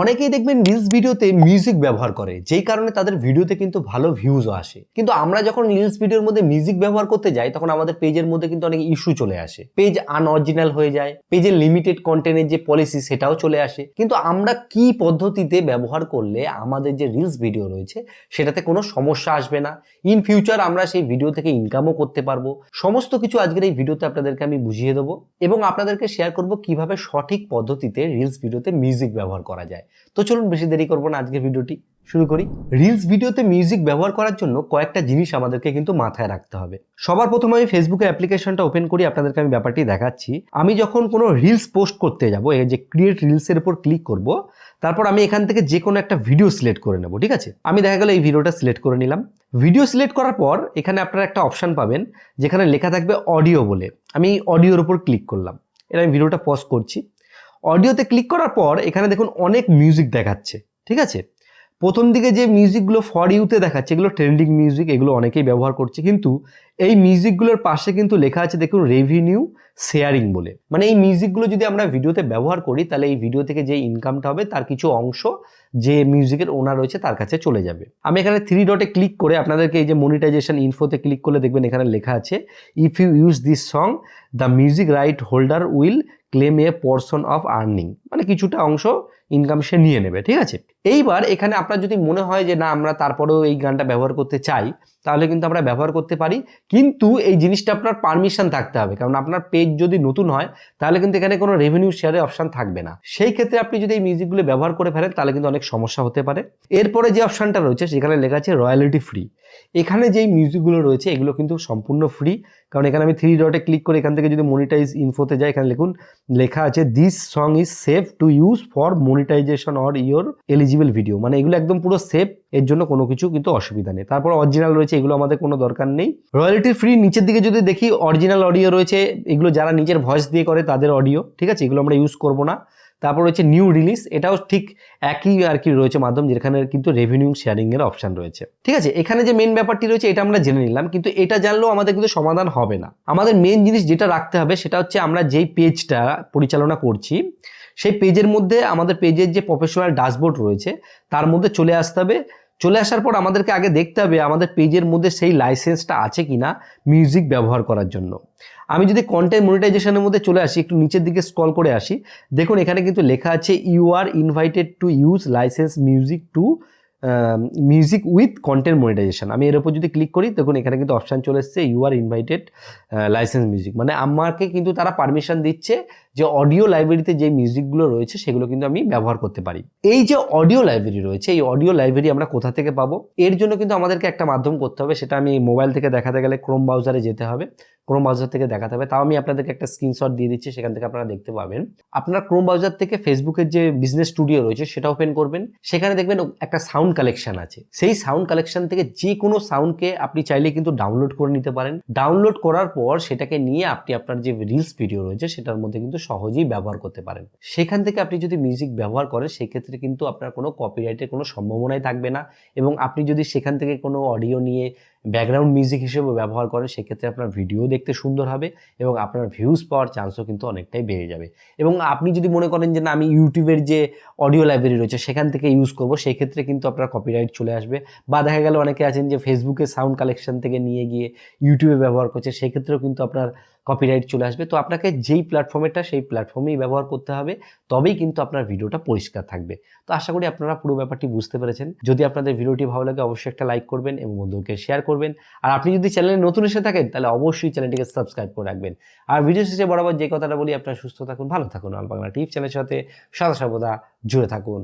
অনেকেই দেখবেন রিলস ভিডিওতে মিউজিক ব্যবহার করে, যেই কারণে তাদের ভিডিওতে কিন্তু ভালো ভিউজও আসে। কিন্তু আমরা যখন রিলস ভিডিওর মধ্যে মিউজিক ব্যবহার করতে যাই, তখন আমাদের পেজের মধ্যে কিন্তু অনেক ইস্যু চলে আসে। পেজ আনঅরিজিনাল হয়ে যায় পেজের লিমিটেড কন্টেন্টের যে পলিসি সেটাও চলে আসে। কিন্তু আমরা কি পদ্ধতিতে ব্যবহার করলে আমাদের যে রিলস ভিডিও রয়েছে, সেটাতে কোনো সমস্যা আসবে না? ইন ফিউচার আমরা সেই ভিডিও থেকে ইনকামও করতে পারব। সমস্ত কিছু আজকের এই ভিডিওতে আপনাদেরকে আমি বুঝিয়ে দেবো এবং আপনাদেরকে শেয়ার করব কীভাবে সঠিক পদ্ধতিতে রিলস ভিডিওতে মিউজিক ব্যবহার করা যায়। তো চলুন বেশি দেরি করব না, আজকের ভিডিওটি শুরু করি। রিলস ভিডিওতে মিউজিক ব্যবহার করার জন্য কয়েকটা জিনিস আমাদেরকে কিন্তু মাথায় রাখতে হবে। সবার প্রথমে আমি ফেসবুকের অ্যাপ্লিকেশনটা ওপেন করি, আপনাদেরকে আমি ব্যাপারটি দেখাচ্ছি। আমি যখন কোনো রিলস পোস্ট করতে যাব, এই যে ক্রিয়েট রিলসের উপর ক্লিক করব, তারপর আমি এখান থেকে যে কোনো একটা ভিডিও সিলেক্ট করে নেব, ঠিক আছে? আমি দেখা গেল এই ভিডিওটা সিলেক্ট করে নিলাম। ভিডিও সিলেক্ট করার পর এখানে আপনারা একটা অপশান পাবেন, যেখানে লেখা থাকবে অডিও বলে। আমি অডিওর উপর ক্লিক করলাম। এটা আমি ভিডিওটা পজ করছি। অডিওতে ক্লিক করার পর এখানে দেখুন অনেক মিউজিক দেখাচ্ছে, ঠিক আছে? প্রথম দিকে যে মিউজিকগুলো ফর ইউতে দেখাচ্ছে, এগুলো ট্রেন্ডিং মিউজিক এগুলো অনেকেই ব্যবহার করছে, কিন্তু এই মিউজিকগুলোর পাশে কিন্তু লেখা আছে দেখুন রেভিনিউ শেয়ারিং বলে। মানে এই মিউজিকগুলো যদি আমরা ভিডিওতে ব্যবহার করি, তাহলে এই ভিডিও থেকে যে ইনকামটা হবে, তার কিছু অংশ যে মিউজিকের ওনার রয়েছে, তার কাছে চলে যাবে। আমি এখানে থ্রি ডটে ক্লিক করে আপনাদেরকে এই যে মনিটাইজেশন ইনফোতে ক্লিক করলে দেখবেন এখানে লেখা আছে if you use this song the music right holder will claim a portion of earning মানে কিছুটা অংশ ইনকাম সে নিয়ে নেবে, ঠিক আছে? এইবার এখানে আপনার যদি মনে হয় যে না, আমরা তারপরেও এই গানটা ব্যবহার করতে চাই, তাহলে কিন্তু আমরা ব্যবহার করতে পারি। কিন্তু এই জিনিসটা আপনার পারমিশন থাকতে হবে। কারণ আপনার পেজ যদি নতুন হয়, তাহলে কিন্তু এখানে কোনো রেভিনিউ শেয়ারের অপশন থাকবে না। সেই ক্ষেত্রে আপনি যদি এই মিউজিকগুলো ব্যবহার করে ফেলেন, তাহলে কিন্তু অনেক সমস্যা হতে পারে। এরপরে যে অপশনটা রয়েছে, সেখানে লেখা আছে রয়্যালিটি ফ্রি এখানে যেই মিউজিকগুলো রয়েছে, এগুলো কিন্তু সম্পূর্ণ ফ্রি কারণ এখানে আমি থ্রি ডটে ক্লিক করে এখান থেকে যদি মনিটাইজ ইনফোতে যাই, এখানে লিখুন, লেখা আছে this song is safe to use for monetization or your eligible video মানে এগুলো একদম পুরো সেফ এর জন্য কোনো কিছু কিন্তু অসুবিধা নেই। তারপর অরিজিনাল রয়েছে, এগুলো আমাদের কোনো দরকার নেই। রয়্যালিটি ফ্রি নিচের দিকে যদি দেখি অরিজিনাল অডিও রয়েছে, এগুলো যারা নিজের ভয়েস দিয়ে করে, তাদের অডিও ঠিক আছে? এগুলো আমরা ইউজ করব না। তারপর রয়েছে নিউ রিলিজ এটাও ঠিক একই আর কি রয়েছে মাধ্যম, যেখানে কিন্তু রেভিনিউ শেয়ারিং এর অপশন রয়েছে। ঠিক আছে? এখানে যে মেন ব্যাপারটি রয়েছে, এটা আমরা জেনে নিলাম, কিন্তু এটা জানলেও আমাদের কিন্তু সমাধান হবে না। আমাদের মেন জিনিস যেটা রাখতে হবে, সেটা হচ্ছে আমরা যেই পেজটা পরিচালনা করছি সেই পেজের মধ্যে আমাদের পেজের যে প্রফেশনাল ড্যাশবোর্ড রয়েছে, তার মধ্যে চলে আসতে হবে। চলে আসার পর আমাদেরকে আগে দেখতে হবে আমাদের পেজের মধ্যে সেই লাইসেন্সটা আছে কি না মিউজিক ব্যবহার করার জন্য। আমি যদি কন্টেন্ট মনিটাইজেশনের মধ্যে চলে আসি, একটু নিচের দিকে স্ক্রল করে আসি, দেখুন এখানে কিন্তু লেখা আছে you are invited to use license music to music with content monetization আমি এর উপর যদি ক্লিক করি, দেখুন এখানে কিন্তু অপশান চলে এসছে you are invited license music মানে আমাকে কিন্তু তারা পারমিশন দিচ্ছে যে অডিও লাইব্রেরিতে যে মিউজিকগুলো রয়েছে, সেগুলো কিন্তু আমি ব্যবহার করতে পারি। এই যে অডিও লাইব্রেরি রয়েছে, এই অডিও লাইব্রেরি আমরা কোথা থেকে পাবো? এর জন্য কিন্তু আমাদেরকে একটা মাধ্যম করতে হবে, সেটা আমি মোবাইল থেকে দেখাতে গেলে ক্রোম ব্রাউজারে যেতে হবে। ক্রোম ব্রাউজার থেকে দেখাতে হবে। তাও আমি আপনাদেরকে একটা স্ক্রিনশট দিয়ে দিচ্ছি, সেখান থেকে আপনারা দেখতে পাবেন। আপনারা ক্রোম ব্রাউজার থেকে ফেসবুকের যে বিজনেস স্টুডিও রয়েছে, সেটা ওপেন করবেন। সেখানে দেখবেন একটা সাউন্ড কালেকশন আছে। সেই সাউন্ড কালেকশন থেকে যে কোনো সাউন্ডকে আপনি চাইলে কিন্তু ডাউনলোড করে নিতে পারেন। ডাউনলোড করার পর সেটাকে নিয়ে আপনি আপনার যে রিলস ভিডিও রয়েছে, সেটার মধ্যে কিন্তু সহজেই ব্যবহার করতে পারেন। সেখান থেকে আপনি যদি মিউজিক ব্যবহার করেন, সেক্ষেত্রে কিন্তু আপনার কোনো কপিরাইটের কোনো সম্ভাবনাই থাকবে না এবং আপনি যদি সেখান থেকে কোনো অডিও নিয়ে ব্যাকগ্রাউন্ড মিউজিক হিসেবে ব্যবহার করেন, সেক্ষেত্রে আপনার ভিডিও দেখতে সুন্দর হবে এবং আপনার ভিউজ পাওয়ার চান্সও কিন্তু অনেকটাই বেড়ে যাবে। এবং আপনি যদি মনে করেন যে, না, আমি ইউটিউবের যে অডিও লাইব্রেরি রয়েছে, সেখান থেকে ইউজ করব সেক্ষেত্রে কিন্তু আপনার কপিরাইট চলে আসবে। বা দেখা গেল অনেকে আছেন যে ফেসবুকে সাউন্ড কালেকশন থেকে নিয়ে গিয়ে ইউটিউবে ব্যবহার করছে, সেক্ষেত্রেও কিন্তু আপনার কপিরাইট চলে আসবে। তো আপনাকে যেই প্ল্যাটফর্মেরটা সেই প্ল্যাটফর্মেই ব্যবহার করতে হবে, তবেই কিন্তু আপনার ভিডিওটা পরিষ্কার থাকবে। তো আশা করি আপনারা পুরো ব্যাপারটি বুঝতে পেরেছেন। যদি আপনাদের ভিডিওটি ভালো লাগে, অবশ্যই একটা লাইক করবেন এবং বন্ধুকে শেয়ার করবেন। আর আপনি যদি চ্যানেলে নতুন এসে থাকেন, তাহলে অবশ্যই চ্যানেলটিকে সাবস্ক্রাইব করে রাখবেন। আর ভিডিও শেষে বরাবর যে কথাটা বলি, আপনারা সুস্থ থাকুন, ভালো থাকুন। আল বাংলা টিপ চ্যানেলের সাথে সদা সর্বদা জুড়ে থাকুন।